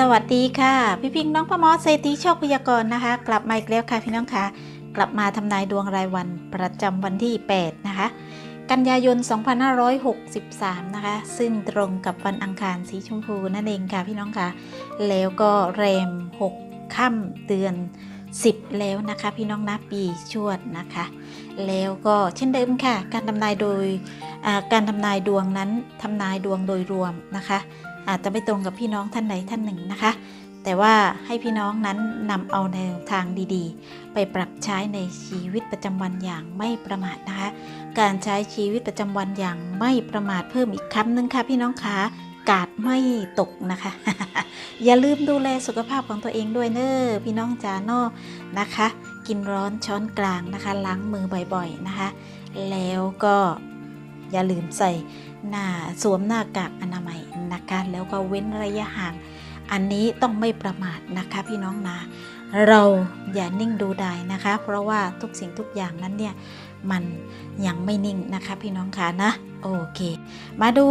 สวัสดีค่ะ พี่พิงน้องพมอสเศรษฐีโชคพยากรณ์นะคะ กลับมาอีกแล้วค่ะพี่น้องค่ะ กลับมาทำนายดวงรายวันประจำวันที่ 8 นะคะ กันยายน 2563 นะคะ ซึ่งตรงกับวันอังคารสีชมพูนั่นเองค่ะพี่น้องค่ะ แล้วก็แรม 6 ค่ำเดือน 10 แล้วนะคะพี่น้องนะปีชวดนะคะ แล้วก็เช่นเดิมค่ะ การทำนายโดยการทำนายดวงนั้นทำนายดวงโดยรวมนะคะ อาจจะไม่ตรงกับพี่น้องท่านใดท่านหนึ่งนะคะ แต่ว่าให้พี่น้องนั้นนำเอาแนวทางดีๆ ไปปรับใช้ในชีวิตประจำวันอย่างไม่ประมาทนะคะ การใช้ชีวิตประจำวันอย่างไม่ประมาทเพิ่มอีกคำหนึ่งค่ะพี่น้องคะกาดไม่ตกนะคะ อย่าลืมดูแลสุขภาพของตัวเองด้วยเนอะพี่น้องจานอนะคะ กินร้อนช้อนกลางนะคะ ล้างมือบ่อยๆนะคะ แล้วก็อย่าลืมใส่ หน้าสวมหน้ากากอนามัยนะคะแล้วก็เว้นระยะห่าง อันนี้ต้องไม่ประมาทนะคะพี่น้องนะเราอย่านิ่งดูดายนะคะ เพราะว่าทุกสิ่งทุกอย่างนั้นเนี่ยมันยังไม่นิ่งนะคะพี่น้องคะนะโอเค มาดู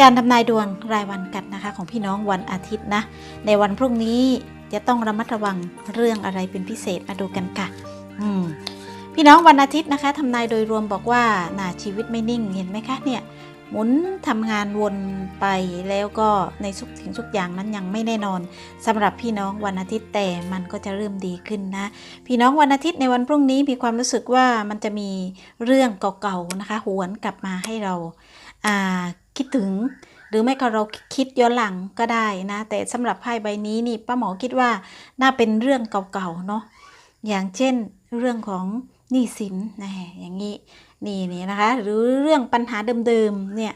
การทำนายดวงรายวันกันนะคะ ของพี่น้องวันอาทิตย์นะ ในวันพรุ่งนี้จะต้องระมัดระวังเรื่องอะไรเป็นพิเศษมาดูกันค่ะ อืม พี่น้องวันอาทิตย์นะคะทำนายโดยรวมบอกว่าน่าชีวิตไม่นิ่งเห็นไหมคะเนี่ยหมุนทำงานวนไปแล้วก็ในทุกสิ่งทุกอย่างนั้นยังไม่แน่นอนสำหรับพี่น้องวันอาทิตย์แต่มันก็จะเริ่มดีขึ้นนะ พี่น้องวันอาทิตย์ในวันพรุ่งนี้มีความรู้สึกว่ามันจะมีเรื่องเก่าๆนะคะ หวนกลับมาให้เราาคิดถึง หรือไม่ก็เราคิดย้อนหลังก็ได้นะ แต่สำหรับไพ่ใบนี้นี่ป้าหมอคิดว่าน่าเป็นเรื่องเก่าๆเนาะอย่างเช่นเรื่องของ หนี้สินนะอย่างนี้นี่นี่นะคะ หรือเรื่องปัญหาเดิมๆเนี่ย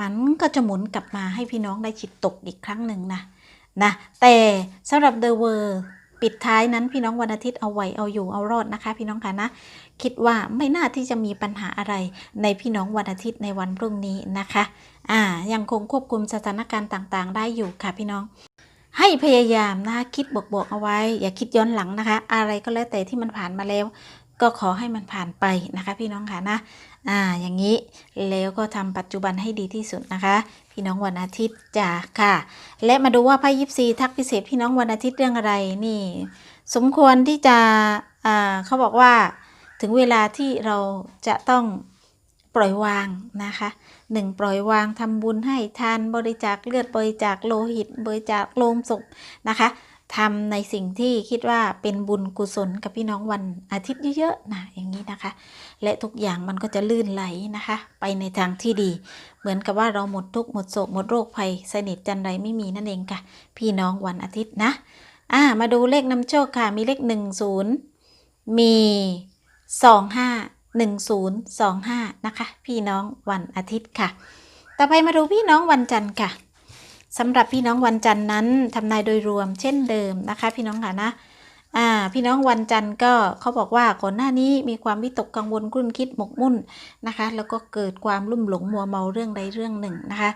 มันก็จะหมุนกลับมาให้พี่น้องได้จิตตกอีกครั้งหนึ่งนะนะแต่สำหรับเดอะเวอร์ปิดท้ายนั้นพี่น้องวันอาทิตย์เอาไว้เอาอยู่เอารอดนะคะ พี่น้องคะนะ คิดว่าไม่น่าที่จะมีปัญหาอะไรในพี่น้องวันอาทิตย์ในวันพรุ่งนี้นะคะอ่ายังคงควบคุมสถานการณ์ต่างๆ ได้อยู่ค่ะพี่น้องให้พยายามนะคะคิดบวกๆเอาไว้ อย่าคิดย้อนหลังนะคะ อะไรก็แล้วแต่ที่มันผ่านมาแล้ว ก็ขอให้มันผ่านไปนะคะพี่น้องค่ะนะอ่าอย่างนี้แล้วก็ทำปัจจุบันให้ดีที่สุดนะคะ พี่น้องวันอาทิตย์จ้าค่ะ และมาดูว่าไพ่ยิปซีทักพิเศษพี่น้องวันอาทิตย์เรื่องอะไรนี่ สมควรที่จะอ่าเขาบอกว่าถึงเวลาที่เราจะต้องปล่อยวางนะคะหนึ่งปล่อยวางทำบุญให้ทานบริจาคเลือดบริจาคโลหิต บริจาคโลงศพนะคะ ทำในสิ่งที่คิดว่าเป็นบุญกุศลกับพี่น้องวันอาทิตย์เยอะๆนะอย่างนี้นะคะ และทุกอย่างมันก็จะลื่นไหลนะคะ ไปในทางที่ดี เหมือนกับว่าเราหมดทุกข์หมดโศกหมดโรคภัยสนิทจันไรไม่มีนั่นเองค่ะ พี่น้องวันอาทิตย์นะอ่ามาดูเลขนำโชคค่ะ มีเลขหนึ่งศูนย์มีสองห้าหนึ่งศูนย์สองห้านะคะ พี่น้องวันอาทิตย์ค่ะ ต่อไปมาดูพี่น้องวันจันทร์ค่ะ สำหรับพี่น้องวันจันทร์นั้นทำนายโดยรวมเช่นเดิมนะคะ พี่น้องค่ะนะอ่าพี่น้องวันจันทร์ก็เขาบอกว่าก่อนหน้านี้มีความวิตกกังวลครุ่นคิดหมกมุ่นนะคะ แล้วก็เกิดความลุ่มหลงมัวเมาเรื่องใดเรื่องหนึ่งนะคะ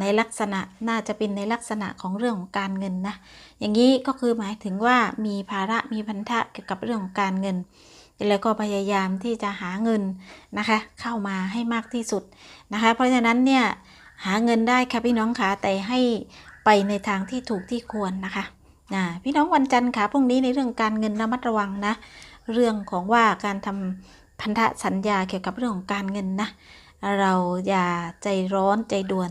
ในลักษณะน่าจะเป็นในลักษณะของเรื่องของการเงินนะอย่างนี้ก็คือหมายถึงว่ามีภาระมีพันธะเกี่ยวกับเรื่องของการเงิน แล้วก็พยายามที่จะหาเงินนะคะเข้ามาให้มากที่สุดนะคะ เพราะฉะนั้นเนี่ย หาเงินได้ค่ะพี่น้องคะแต่ให้ไปในทางที่ถูกที่ควรนะคะอ่าพี่น้องวันจันทร์ค่ะพรุ่งนี้ในเรื่องการเงินระมัดระวังนะ เรื่องของว่าการทำพันธสัญญาเกี่ยวกับเรื่องของการเงินนะ เราอย่าใจร้อนใจด่วน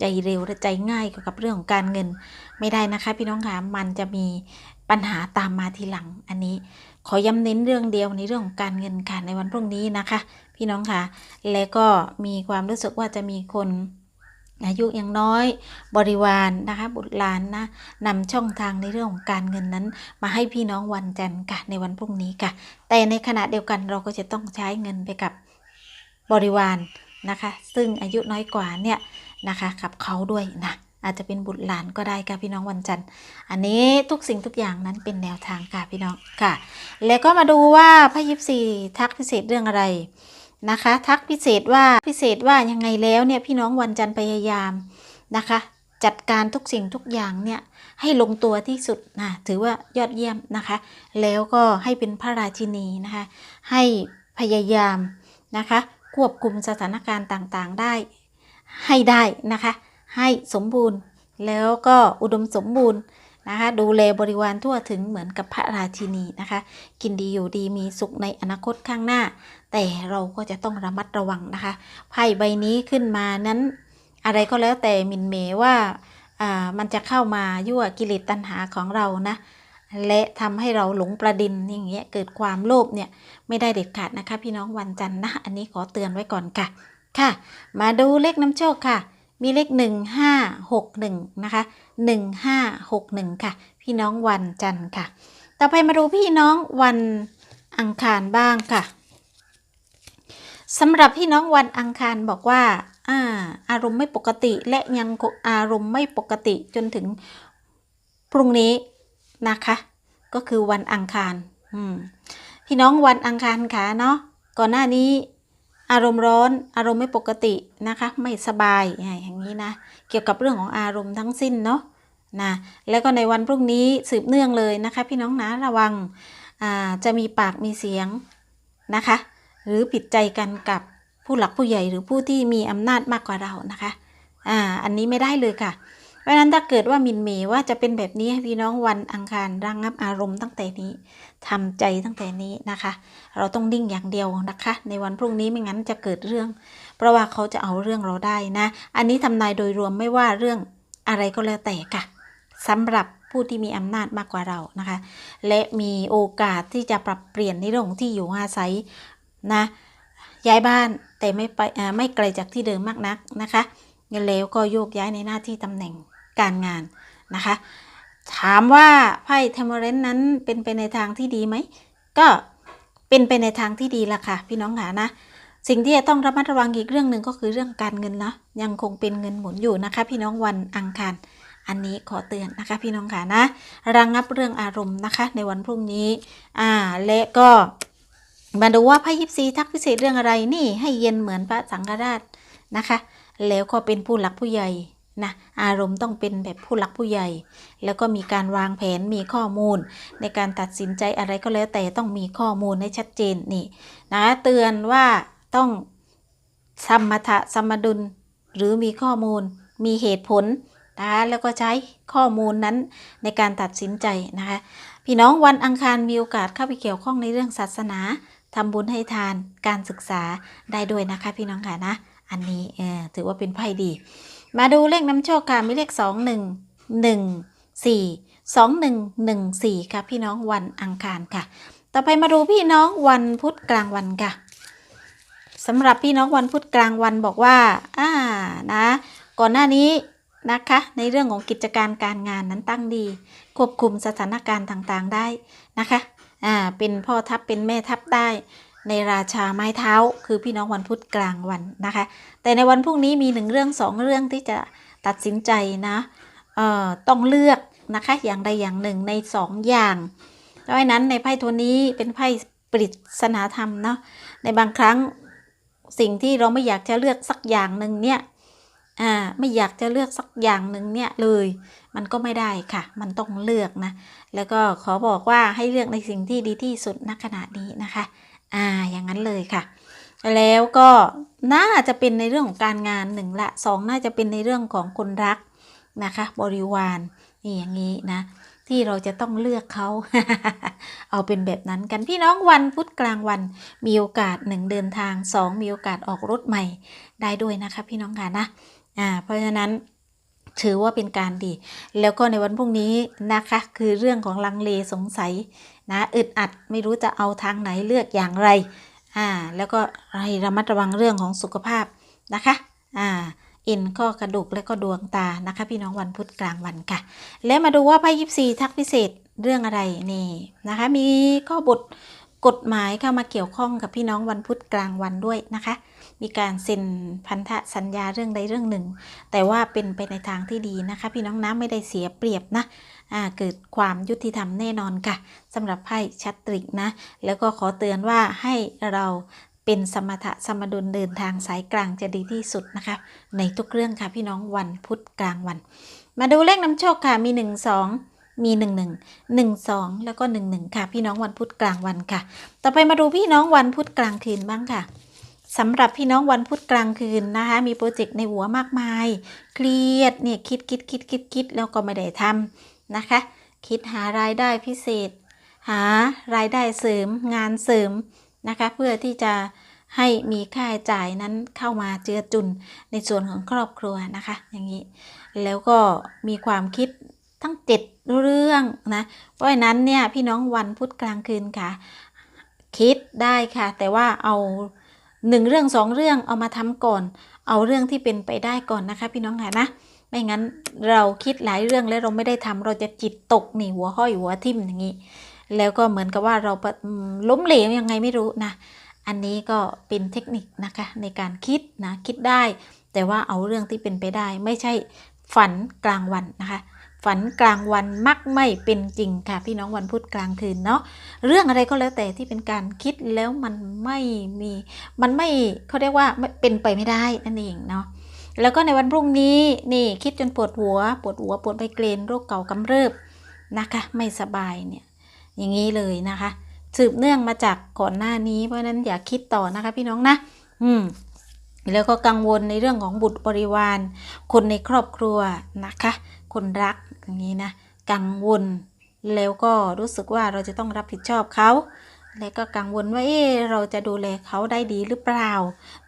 ใจเร็วและใจง่ายเกี่ยวกับเรื่องของการเงินไม่ได้นะคะ พี่น้องคะมันจะมีปัญหาตามมาทีหลังอันนี้ ขอย้ำเน้นเรื่องเดียวในเรื่องของการเงินค่ะในวันพรุ่งนี้นะคะ พี่น้องคะแล้วก็มีความรู้สึกว่าจะมีคน อายุยังน้อยบริวารนะคะบุตรหลานนะนำช่องทางในเรื่องของการเงินนั้น มาให้พี่น้องวันจันทร์ค่ะในวันพรุ่งนี้ค่ะ แต่ในขณะเดียวกันเราก็จะต้องใช้เงินไปกับบริวารนะคะ ซึ่งอายุน้อยกว่าเนี่ยนะคะกับเขาด้วยนะอาจจะเป็นบุตรหลานก็ได้ค่ะพี่น้องวันจันทร์ อันนี้ทุกสิ่งทุกอย่างนั้นเป็นแนวทางค่ะพี่น้องค่ะ แล้วก็มาดูว่าพระยิปซีทักพิเศษเรื่องอะไร นะคะ ทักพิเศษว่าพิเศษว่ายังไงแล้วเนี่ยพี่น้องวันจันทร์พยายามนะคะ จัดการทุกสิ่งทุกอย่างเนี่ยให้ลงตัวที่สุดนะถือว่ายอดเยี่ยมนะคะ แล้วก็ให้เป็นพระราชินีนะคะ ให้พยายามนะคะ ควบคุมสถานการณ์ต่างๆได้ให้ได้นะคะ ให้สมบูรณ์แล้วก็อุดมสมบูรณ์นะคะดูแลบริวารทั่วถึงเหมือนกับพระราชินีนะคะ กินดีอยู่ดีมีสุขในอนาคตข้างหน้า แต่เราก็จะต้องระมัดระวังนะคะไพ่ใบนี้ขึ้นมานั้น อะไรก็แล้วแต่มินเมว่าอ่ามันจะเข้ามายั่วกิเลสตัณหาของเรานะและทำให้เราหลงประเด็นอย่างเงี้ยเกิดความโลภเนี่ยไม่ได้เด็ดขาดนะคะ พี่น้องวันจันทร์นะ อันนี้ขอเตือนไว้ก่อนค่ะค่ะ มาดูเลขน้ำโชคค่ะ มีเลขหนึ่งห้าหกหนึ่งนะคะหนึ่งห้าหกหนึ่งค่ะ พี่น้องวันจันทร์ค่ะ ต่อไปมาดูพี่น้องวันอังคารบ้างค่ะ สำหรับพี่น้องวันอังคารบอกว่าอ่าอารมณ์ไม่ปกติและยังอารมณ์ไม่ปกติจนถึงพรุ่งนี้นะคะ ก็คือวันอังคารพี่น้องวันอังคารค่ะเนาะก่อนหน้านี้อารมณ์ร้อนอารมณ์ไม่ปกตินะคะ ไม่สบายอย่างนี้นะ เกี่ยวกับเรื่องของอารมณ์ทั้งสิ้นเนาะนะแล้วก็ในวันพรุ่งนี้สืบเนื่องเลยนะคะ พี่น้องนะระวังจะมีปากมีเสียงนะคะ หรือผิดใจกันกับผู้หลักผู้ใหญ่หรือผู้ที่มีอำนาจมากกว่าเรานะคะอ่าอันนี้ไม่ได้เลยค่ะ เพราะฉะนั้นถ้าเกิดว่ามินเมว่าจะเป็นแบบนี้ให้พี่น้องวันอังคารระงงับอารมณ์ตั้งแต่นี้ทำใจตั้งแต่นี้นะคะ เราต้องนิ่งอย่างเดียวนะคะ ในวันพรุ่งนี้ไม่งั้นจะเกิดเรื่อง เพราะว่าเขาจะเอาเรื่องเราได้นะ อันนี้ทำนายโดยรวมไม่ว่าเรื่องอะไรก็แล้วแต่ค่ะสำหรับผู้ที่มีอำนาจมากกว่าเรานะคะ และมีโอกาสที่จะปรับเปลี่ยนในเรื่องที่อยู่อาศัย นะย้ายบ้านแต่ไม่ไปไม่ไกลจากที่เดิมมากนักนะคะเงินแล้วก็โยกย้ายในหน้าที่ตำแหน่งการงานนะคะ ถามว่าไพ่เทมเรนนั้นเป็นไปในทางที่ดีไหม ก็เป็นไปในทางที่ดีละค่ะ พี่น้องค่ะนะสิ่งที่จะต้องระมัดระวังอีกเรื่องหนึ่งก็คือเรื่องการเงินเนาะยังคงเป็นเงินหมุนอยู่นะคะ พี่น้องวันอังคารอันนี้ขอเตือนนะคะ พี่น้องค่ะนะระงงับเรื่องอารมณ์นะคะ ในวันพรุ่งนี้อ่าและก็ มาดูว่าไพ่ยิปซีทักพิเศษเรื่องอะไรนี่ให้เย็นเหมือนพระสังฆราชนะคะ แล้วก็เป็นผู้หลักผู้ใหญ่นะอารมณ์ต้องเป็นแบบผู้หลักผู้ใหญ่ แล้วก็มีการวางแผนมีข้อมูล ในการตัดสินใจอะไรก็แล้วแต่ต้องมีข้อมูลให้ชัดเจนนี่นะเตือนว่าต้องสมถะสมดุลหรือมีข้อมูล มีเหตุผลนะคะแล้วก็ใช้ข้อมูลนั้นในการตัดสินใจนะคะพี่น้องวันอังคารมีโอกาสเข้าไปเกี่ยวข้องในเรื่องศาสนา ทำบุญให้ทานการศึกษาได้ด้วยนะคะ พี่น้องค่ะนะ อันนี้เออถือว่าเป็นไพ่ดี มาดูเลขน้ำโชคค่ะมีเลขสองหนึ่งหนึ่งสี่สองหนึ่งหนึ่งสี่ค่ะพี่น้องวันอังคารค่ะ ต่อไปมาดูพี่น้องวันพุธกลางวันค่ะสำหรับพี่น้องวันพุธกลางวันบอกว่าอ่านะ ก่อนหน้านี้นะคะในเรื่องของกิจการการงานนั้นตั้งดี ควบคุมสถานการณ์ต่างๆได้นะคะ อ่าเป็นพ่อทัพเป็นแม่ทัพได้ ในราชาไม้เท้า คือพี่น้องวันพุธกลางวันนะคะ แต่ในวันพรุ่งนี้มีหนึ่งเรื่องสองเรื่องที่จะตัดสินใจนะเอ่อต้องเลือกนะคะอย่างใดอย่างหนึ่งในสองอย่างดังนั้นในไพ่ตัวนี้เป็นไพ่ปริศนาธรรมเนาะในบางครั้งสิ่งที่เราไม่อยากจะเลือกสักอย่างหนึ่งเนี่ย อ่าไม่อยากจะเลือกสักอย่างหนึ่งเนี่ยเลย มันก็ไม่ได้ค่ะ มันต้องเลือกนะ แล้วก็ขอบอกว่าให้เลือกในสิ่งที่ดีที่สุดณขณะนี้นะคะ อ่าอย่างนั้นเลยค่ะ แล้วก็น่าจะเป็นในเรื่องของการงานหนึ่งละสองน่าจะเป็นในเรื่องของคนรักนะคะ บริวารนี่อย่างนี้นะที่เราจะต้องเลือกเขา เอาเป็นแบบนั้นกันพี่น้องวันพุธกลางวัน มีโอกาสหนึ่งเดินทางสองมีโอกาสออกรถใหม่ได้ด้วยนะคะพี่น้องค่ะนะ อ่าเพราะฉะนั้นถือว่าเป็นการดี แล้วก็ในวันพรุ่งนี้นะคะ คือเรื่องของลังเลสงสัยนะอึดอัดไม่รู้จะเอาทางไหนเลือกอย่างไรอ่าแล้วก็ให้ระมัดระวังเรื่องของสุขภาพนะคะอ่าอินข้อกระดูกและก็ดวงตานะคะ พี่น้องวันพุธกลางวันค่ะ แล้วมาดูว่าไพ่ยิปซีทักพิเศษเรื่องอะไรนี่นะคะ มีข้อบท กฎหมายเข้ามาเกี่ยวข้องกับพี่น้องวันพุธกลางวันด้วยนะคะ มีการเซ็นพันธสัญญาเรื่องใดเรื่องหนึ่ง แต่ว่าเป็นไปในทางที่ดีนะคะ พี่น้องน้ำไม่ได้เสียเปรียบนะเกิดความยุติธรรมแน่นอนค่ะสำหรับไพ่ชัดตริกนะ แล้วก็ขอเตือนว่าให้เราเป็นสมถะสมดุลเดินทางสายกลางจะดีที่สุดนะคะ ในทุกเรื่องค่ะพี่น้องวันพุธกลางวัน มาดูเลขนำโชคค่ะมี 1 2 มี 1 1 1 2 แล้วก็ 1 1 ค่ะ พี่น้องวันพุธกลางวันค่ะ ต่อไปมาดูพี่น้องวันพุธกลางคืนบ้างค่ะสำหรับพี่น้องวันพุธกลางคืนนะคะ มีโปรเจกต์ในหัวมากมาย เครียดเนี่ยคิดคิดคิดคิดคิดแล้วก็ไม่ได้ทำนะคะ คิดหารายได้พิเศษ หารายได้เสริมงานเสริมนะคะ เพื่อที่จะให้มีค่าใช้จ่ายนั้นเข้ามาเจือจุนในส่วนของครอบครัวนะคะ อย่างนี้ แล้วก็มีความคิด ทั้งเจ็ดเรื่องนะเพราะฉะนั้นเนี่ยพี่น้องวันพุธกลางคืนค่ะ คิดได้ค่ะ แต่ว่าเอาหนึ่งเรื่องสองเรื่องเอามาทำก่อน เอาเรื่องที่เป็นไปได้ก่อนนะคะ พี่น้องค่ะนะไม่งั้นเราคิดหลายเรื่องแล้วเราไม่ได้ทำเราจะจิตตกหนีหัวห้อยหัวทิ่มอย่างนี้ แล้วก็เหมือนกับว่าเราล้มเหลวยังไงไม่รู้นะอันนี้ก็เป็นเทคนิคนะคะในการคิดนะคิดได้ แต่ว่าเอาเรื่องที่เป็นไปได้ไม่ใช่ฝันกลางวันนะคะ ฝันกลางวันมักไม่เป็นจริงค่ะ พี่น้องวันพุธกลางคืนเนาะเรื่องอะไรก็แล้วแต่ที่เป็นการคิดแล้วมันไม่มีมันไม่เขาเรียกว่าเป็นไปไม่ได้นั่นเองเนาะแล้วก็ในวันพรุ่งนี้นี่คิดจนปวดหัว ปวดหัวปวดไมเกรนโรคเก่ากำเริบนะคะ ไม่สบายเนี่ยอย่างนี้เลยนะคะ สืบเนื่องมาจากก่อนหน้านี้เพราะนั้นอย่าคิดต่อนะคะพี่น้องนะ อืมแล้วก็กังวลในเรื่องของบุตรบริวาร คนในครอบครัวนะคะ คนรักอย่างนี้นะกังวล แล้วก็รู้สึกว่าเราจะต้องรับผิดชอบเขาแล้วก็กังวลว่าเอ๊ะเราจะดูแลเขาได้ดีหรือเปล่า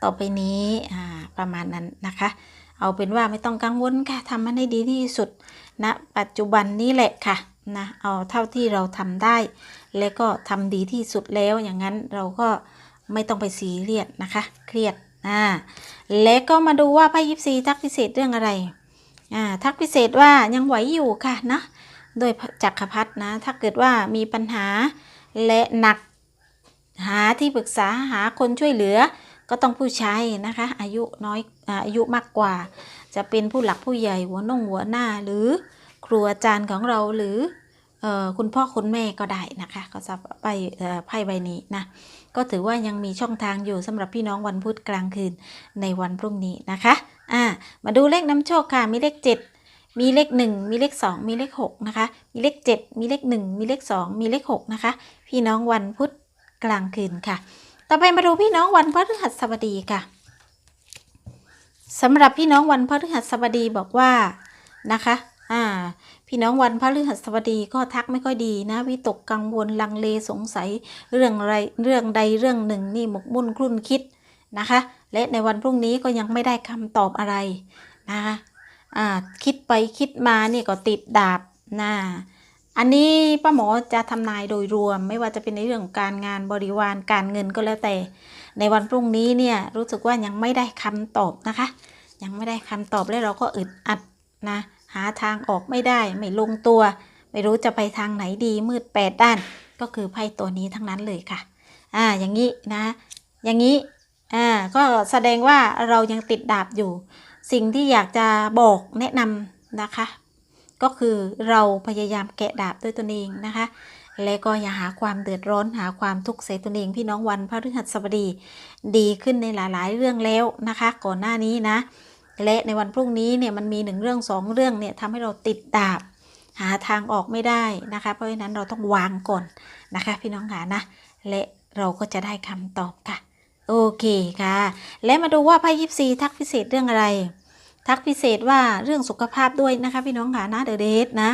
ต่อไปนี้อ่าประมาณนั้นนะคะ เอาเป็นว่าไม่ต้องกังวลค่ะทำมันให้ดีที่สุดณนะปัจจุบันนี้แหละค่ะนะเอาเท่าที่เราทำได้ แล้วก็ทำดีที่สุดแล้วอย่างนั้นเราก็ไม่ต้องไปซีเรียสนะคะ เครียดอ่าแล้วก็มาดูว่าไพ่ยิปซีทักพิเศษเรื่องอะไร อ่าทักพิเศษว่ายังไหวอยู่ค่ะนะโดยจักรพรรดินะ ถ้าเกิดว่ามีปัญหาและหนักหาที่ปรึกษาหาคนช่วยเหลือ ก็ต้องผู้ใชายนะคะ อายุน้อยอายุมากกว่า จะเป็นผู้หลักผู้ใหญ่หัวน่งหัวหน้าหรือครูอาจารย์ของเราหรืออคุณพ่อคุณแม่ก็ได้นะคะ ก็จะไปไพ่ใบนี้นะ ก็ถือว่ายังมีช่องทางอยู่สำหรับพี่น้องวันพุธกลางคืนในวันพรุ่งนี้นะคะ อ่า มาดูเลขน้ำโชคค่ะ มีเลข 7 มีเลข 1 มีเลข 2 มีเลข 6 นะคะ มีเลข 7 มีเลข 1 มีเลข 2 มีเลข 6 นะคะ พี่น้องวันพุธกลางคืนค่ะ ต่อไปมาดูพี่น้องวันพฤหัสบดีค่ะสำหรับพี่น้องวันพฤหัสบดีบอกว่านะคะ อ่า พี่น้องวันพฤหัสบดีก็ทักไม่ค่อยดีนะวิตกกังวลลังเลสงสัยเรื่องอะไรเรื่องใดเรื่องหนึ่งนี่หมกมุ่นคลุ่นคิดนะคะ และในวันพรุ่งนี้ก็ยังไม่ได้คำตอบอะไรนะคะอ่าคิดไปคิดมาเนี่ยก็ติดดาบนะอันนี้ป้าหมอจะทำนายโดยรวม ไม่ว่าจะเป็นในเรื่องของการงานบริวารการเงินก็แล้วแต่ ในวันพรุ่งนี้เนี่ยรู้สึกว่ายังไม่ได้คำตอบนะคะ ยังไม่ได้คำตอบและเราก็อึดอัดนะหาทางออกไม่ได้ไม่ลงตัว ไม่รู้จะไปทางไหนดีมืดแปดด้าน ก็คือไพ่ตัวนี้ทั้งนั้นเลยค่ะ อ่าอย่างนี้นะ อย่างนี้ อ่าก็แสดงว่าเรายังติดดาบอยู่ สิ่งที่อยากจะบอกแนะนำนะคะ ก็คือเราพยายามแกะดาบด้วยตนเองนะคะ และก็อย่าหาความเดือดร้อนหาความทุกข์ใส่ตนเอง พี่น้องวันพระฤหัสบดีดีขึ้นในหลาย ๆ เรื่องแล้วนะคะ ก่อนหน้านี้นะ และในวันพรุ่งนี้เนี่ยมันมีหนึ่งเรื่องสองเรื่องเนี่ยทำให้เราติดดาบ หาทางออกไม่ได้นะคะ เพราะฉะนั้นเราต้องวางก่อนนะคะ พี่น้องค่ะนะและเราก็จะได้คำตอบค่ะ โอเคค่ะ และมาดูว่าไพ่ยิปซีทักพิเศษเรื่องอะไร ทักพิเศษว่าเรื่องสุขภาพด้วยนะคะ พี่น้องค่ะนะเดอะเดทนะ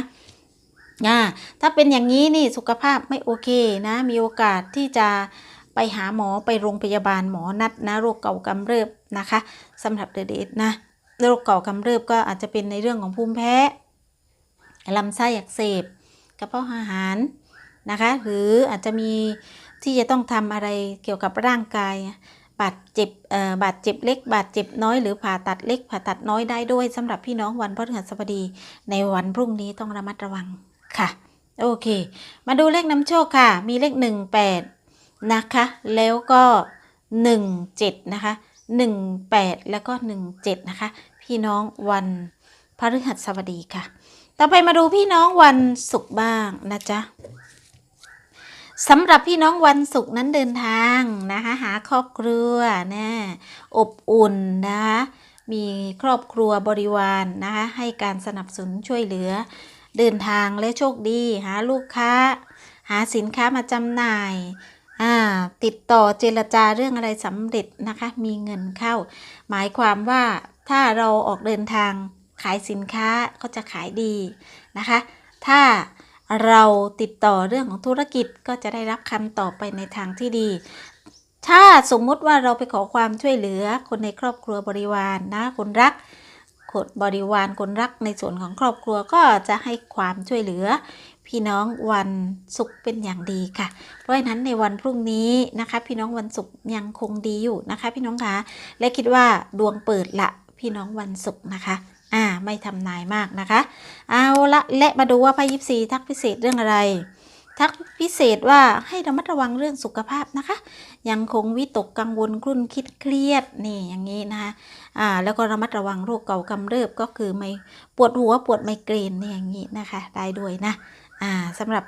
อ่าถ้าเป็นอย่างนี้นี่สุขภาพไม่โอเคนะ มีโอกาสที่จะไปหาหมอไปโรงพยาบาลหมอนัดนะโรคเก่ากำเริบนะคะสำหรับเดอะเดทนะโรคเก่ากำเริบก็อาจจะเป็นในเรื่องของภูมิแพ้ลำไส้อักเสบกระเพาะอาหารนะคะ หรืออาจจะมี ที่จะต้องทำอะไรเกี่ยวกับร่างกายบาดเจ็บบาดเจ็บเล็ก บาดเจ็บน้อยหรือผ่าตัดเล็ก ผ่าตัดน้อยได้ด้วยสำหรับพี่น้องวันพฤหัสบดี ในวันพรุ่งนี้ต้องระมัดระวังค่ะ โอเค มาดูเลขน้ำโชคค่ะ มีเลข 18 นะคะ แล้วก็ 17 นะคะ 18 แล้วก็ 17 นะคะ พี่น้องวันพฤหัสบดีค่ะ ต่อไปมาดูพี่น้องวันศุกร์บ้างนะจ๊ะ สำหรับพี่น้องวันศุกร์นั้นเดินทางนะคะหาครอบครัวนะอบอุ่นนะคะมีครอบครัวบริวารนนะคะให้การสนับสนุนช่วยเหลือ เดินทางและโชคดี หาลูกค้า หาสินค้ามาจำหน่ายาติดต่อเจรจาเรื่องอะไรสำเร็จนะคะ มีเงินเข้า หมายความว่าถ้าเราออกเดินทางขายสินค้าก็จะขายดีนะคะ ถ้า เราติดต่อเรื่องของธุรกิจก็จะได้รับคำตอบไปในทางที่ดี ถ้าสมมุติว่าเราไปขอความช่วยเหลือคนในครอบครัวบริวารนนะคนรักคนบริวารคนรักในส่วนของครอบครัวก็จะให้ความช่วยเหลือ พี่น้องวันศุกร์เป็นอย่างดีค่ะ เพราะฉะนั้นในวันพรุ่งนี้นะคะ พี่น้องวันศุกร์ยังคงดีอยู่นะคะ พี่น้องคะและคิดว่าดวงเปิดละพี่น้องวันศุกร์นะคะ อ่า ไม่ทำนายมากนะคะ เอาละและมาดูว่าไพ่ยิปซีทักพิเศษเรื่องอะไร ทักพิเศษว่าให้ระมัดระวังเรื่องสุขภาพนะคะ ยังคงวิตกกังวลกลุ้นคิดเครียดนี่อย่างนี้นะคะอ่าแล้วก็ระมัดระวังโรคเก่ากำเริบก็คือไม่ปวดหัวปวดไมเกรนนี่อย่างนี้นะคะ ได้ด้วยนะอ่าสำหรับ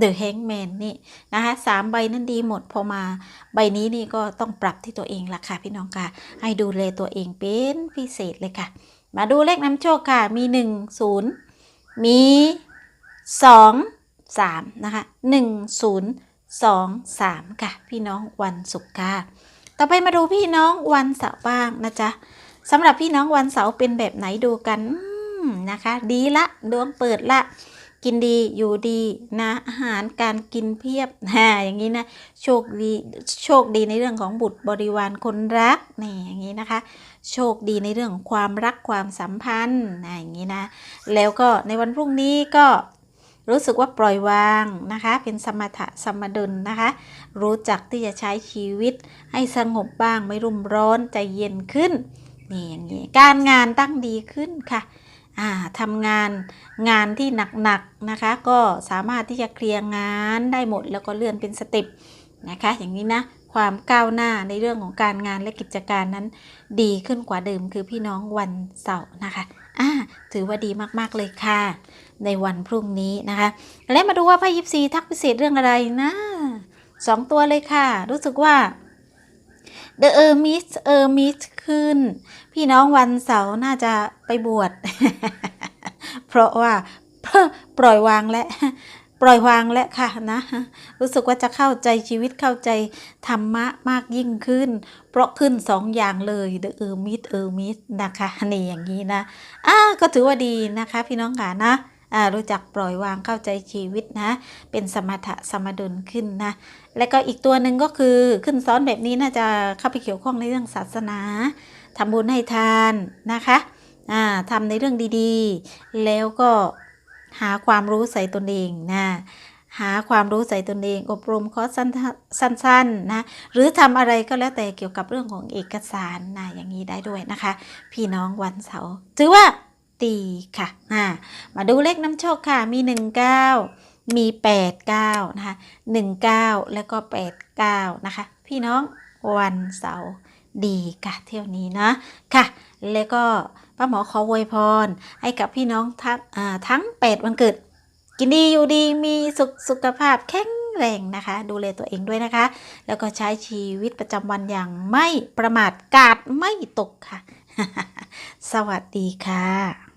The Hangman นี่นะคะสามใบนั้นดีหมดพอมาใบนี้นี่ก็ต้องปรับที่ตัวเองละค่ะพี่น้องค่ะ ให้ดูแลตัวเองเป็นพิเศษเลยค่ะ มาดูเลขนำโชคค่ะ มี 1 0 มี 2 3 นะคะ 1 0 2 3 ค่ะ พี่น้องวันศุกร์ค่ะ ต่อไปมาดูพี่น้องวันเสาร์บ้างนะจ๊ะสำหรับพี่น้องวันเสาร์เป็นแบบไหนดูกันนะคะ ดีละดวงเปิดละ กินดีอยู่ดีนะอาหารการกินเพียบนะอย่างนี้นะโชคดีโชคดีในเรื่องของบุตรบริวารคนรักนี่อย่างนี้นะคะ โชคดีในเรื่องของความรักความสัมพันธ์นะอย่างนี้นะ แล้วก็ในวันพรุ่งนี้ก็รู้สึกว่าปล่อยวางนะคะ เป็นสมถะสมดุลนะคะ รู้จักที่จะใช้ชีวิตให้สงบบ้างไม่รุ่มร้อนใจเย็นขึ้นนี่อย่างนี้การงานตั้งดีขึ้นค่ะทำงานงานที่หนักๆนะคะ ก็สามารถที่จะเคลียร์งานได้หมดแล้วก็เลื่อนเป็นสเต็ปนะคะ อย่างนี้นะ ความก้าวหน้าในเรื่องของการงานและกิจการนั้น ดีขึ้นกว่าเดิมคือพี่น้องวันเสาร์นะคะอ่าถือว่าดีมากๆเลยค่ะ ในวันพรุ่งนี้นะคะ และมาดูว่าไพ่ยิปซีทักพิเศษเรื่องอะไรนะสองตัวเลยค่ะ รู้สึกว่า The Hermit Hermit ขึ้น พี่น้องวันเสาร์น่าจะไปบวช เพราะว่าปล่อยวางและ ปล่อยวางและค่ะนะ รู้สึกว่าจะเข้าใจชีวิตเข้าใจธรรมะมากยิ่งขึ้น เพราะขึ้นสองอย่างเลย The Hermit Hermit นะคะนี่อย่างนี้นะอ่าก็ถือว่าดีนะคะ พี่น้องค่ะนะอ่ารู้จักปล่อยวางเข้าใจชีวิตนะ เป็นสมถะสมดุลขึ้นนะ และก็อีกตัวหนึ่งก็คือขึ้นซ้อนแบบนี้น่าจะเข้าไปเกี่ยวข้องในเรื่องศาสนาทำบุญให้ทานนะคะอ่าทำในเรื่องดีๆ แล้วก็ หาความรู้ใส่ตนเองนะหาความรู้ใส่ตนเอง อบรมคอร์สสั้นๆสั้นนะหรือทำอะไรก็แล้วแต่เกี่ยวกับเรื่องของเอกสารนะอย่างนี้ได้ด้วยนะคะ พี่น้องวันเสาร์ถือว่าดีค่ะมาดูเลขน้ำโชคค่ะมี 19 มี 89 นะคะ 19 แล้วก็ 89 นะคะ พี่น้องวันเสาร์ดีค่ะเที่ยวนี้นะค่ะ แล้วก็ ป้าหมอขออวยพร ให้กับพี่น้องทั้งทั้ง8วันเกิด กินดีอยู่ดีมีสุขสุขภาพแข็งแรงนะคะ ดูแลตัวเองด้วยนะคะ แล้วก็ใช้ชีวิตประจำวันอย่างไม่ประมาทกาดไม่ตกค่ะ สวัสดีค่ะ